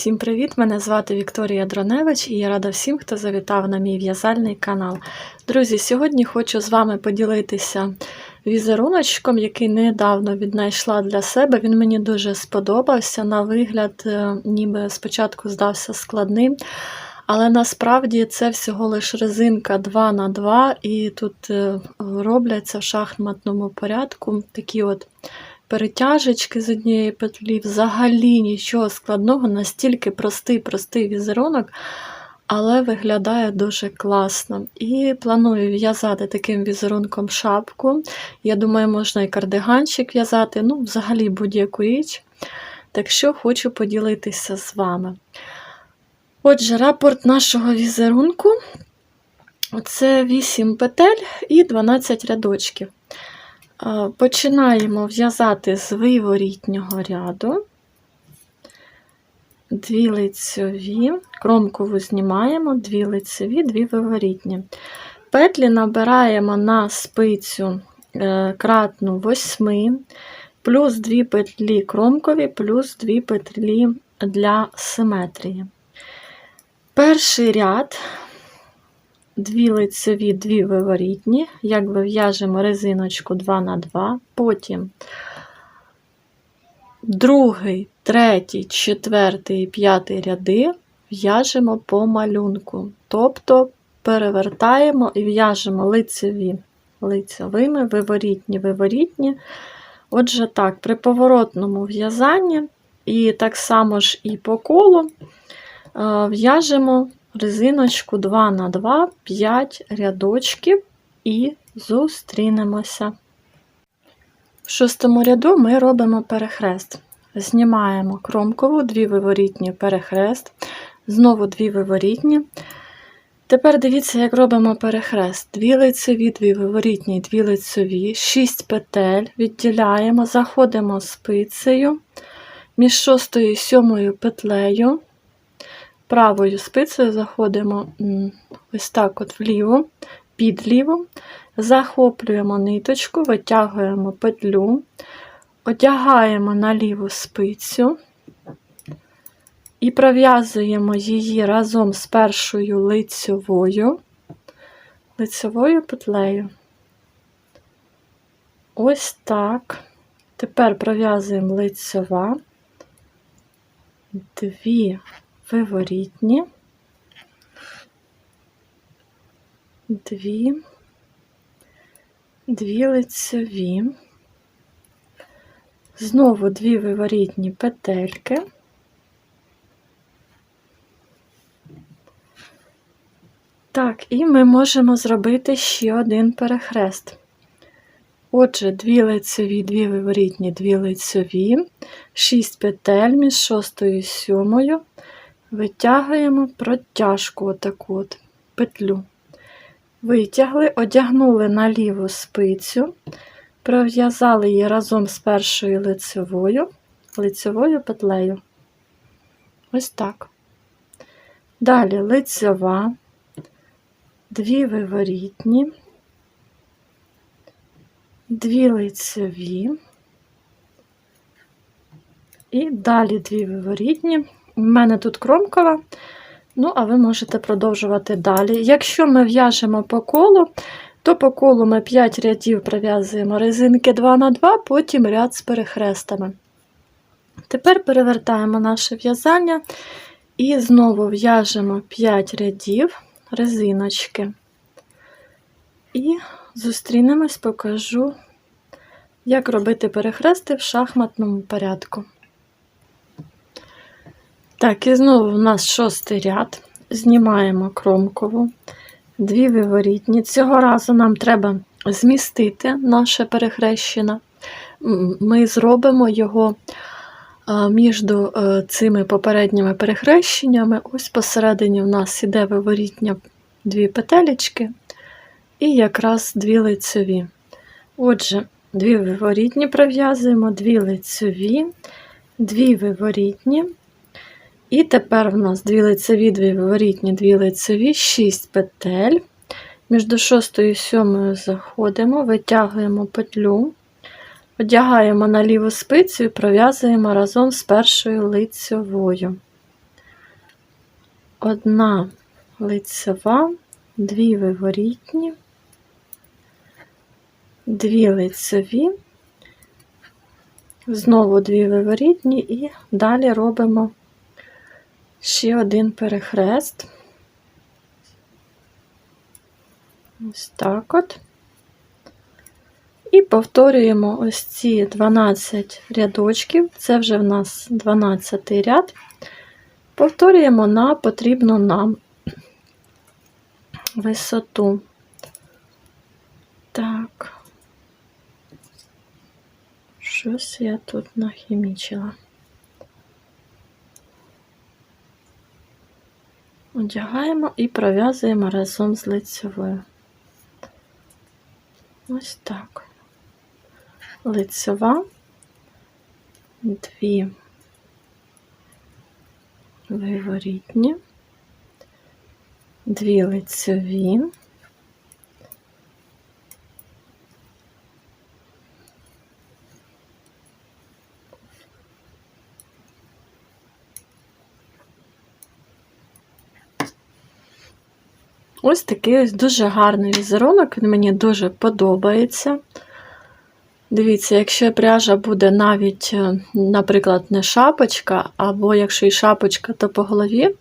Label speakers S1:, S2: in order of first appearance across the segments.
S1: Всім привіт! Мене звати Вікторія Дроневич і я рада всім, хто завітав на мій в'язальний канал. Друзі, сьогодні хочу з вами поділитися візеруночком, який недавно віднайшла для себе. Він мені дуже сподобався. На вигляд, е, ніби спочатку здався складним. Але насправді це всього лиш резинка 2 на 2 і тут е, робляться в шахматному порядку такі от перетяжечки з однієї петлі, взагалі нічого складного, настільки простий, простий візерунок, але виглядає дуже класно. І планую в'язати таким візерунком шапку. Я думаю, можна і кардиганчик в'язати, ну, взагалі будь-яку річ. Так що хочу поділитися з вами. Отже, рапорт нашого візерунку це 8 петель і 12 рядочків. Починаємо в'язати з виворітнього ряду, дві лицьові, кромкову знімаємо, дві лицеві, дві виворітні. Петлі набираємо на спицю е, кратну 8, плюс 2 петлі кромкові, плюс 2 петлі для симетрії. Перший ряд дві лицеві, дві виворітні, якби в'яжемо резиночку 2 на 2 потім другий, третій, четвертий і п'ятий ряди в'яжемо по малюнку. Тобто перевертаємо і в'яжемо лицеві лицевими, виворітні, виворітні. Отже, так, при поворотному в'язанні, і так само ж і по колу е, в'яжемо резиночку 2 на 2 5 рядочків і зустрінемося. В шостому ряду ми робимо перехрест. Знімаємо кромкову, дві виворітні перехрест, знову дві виворітні. Тепер дивіться, як робимо перехрест. Дві лицеві, дві виворітні, дві лицеві, 6 петель відділяємо, заходимо спицею між шостою і сьомою петлею, правою спицею заходимо ось так от вліво, під ліву, захоплюємо ниточку, витягуємо петлю, одягаємо на ліву спицю і пров'язуємо її разом з першою лицьовою, лицьовою петлею. Ось так. Тепер пров'язуємо лицьова, дві виворітні, дві, дві лицеві, знову дві виворітні петельки. Так, і ми можемо зробити ще один перехрест. Отже, дві лицеві, дві виворітні, дві лицеві, 6 петель між шостою і сьомою, Витягуємо протяжку отаку от петлю. Витягли, одягнули на ліву спицю, пров'язали її разом з першою лицевою, лицевою петлею. Ось так. Далі лицева, дві виворітні, дві лицеві, і далі дві виворітні. У мене тут кромкова, ну, а ви можете продовжувати далі. Якщо ми в'яжемо по колу, то по колу ми 5 рядів пров'язуємо резинки 2 на 2, потім ряд з перехрестами. Тепер перевертаємо наше в'язання і знову в'яжемо 5 рядів резиночки. І зустрінемось, покажу, як робити перехрести в шахматному порядку. Так, і знову у нас шостий ряд. Знімаємо кромкову, дві виворітні. Цього разу нам треба змістити наше перехрещення. Ми зробимо його між е, цими попередніми перехрещеннями. Ось посередині в нас іде виворітня дві петелечки і якраз дві лицеві. Отже, дві виворітні пров'язуємо, дві лицеві, дві виворітні. І тепер в нас дві лицеві, дві виворітні, дві лицеві, 6 петель. Між шостою і сьомою заходимо, витягуємо петлю, одягаємо на ліву спицю і пров'язуємо разом з першою лицевою. одна лицева, дві виворітні, дві лицеві, знову дві виворітні і далі робимо ще один перехрест. Ось так от. І повторюємо ось ці 12 рядочків, це вже в нас 12 ряд. Повторюємо на потрібну нам висоту. Так, щось я тут нахімічила. Одягаємо і пров'язуємо разом з лицевою. Ось так. Лицева, дві виворітні, дві лицеві, Ось такий ось дуже гарний візерунок, він мені дуже подобається. Дивіться, якщо пряжа буде навіть, е, наприклад, не шапочка, або якщо і шапочка, то по голові.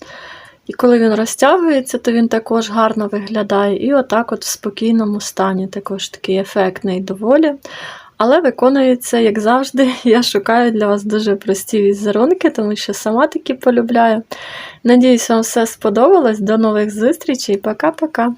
S1: І коли він розтягується, то він також гарно виглядає. І отак от в спокійному стані, також такий ефектний доволі. Але виконується, як завжди, я шукаю для вас дуже прості візерунки, тому що сама такі полюбляю. Надіюсь, вам все сподобалось. До нових зустрічей. Пока-пока.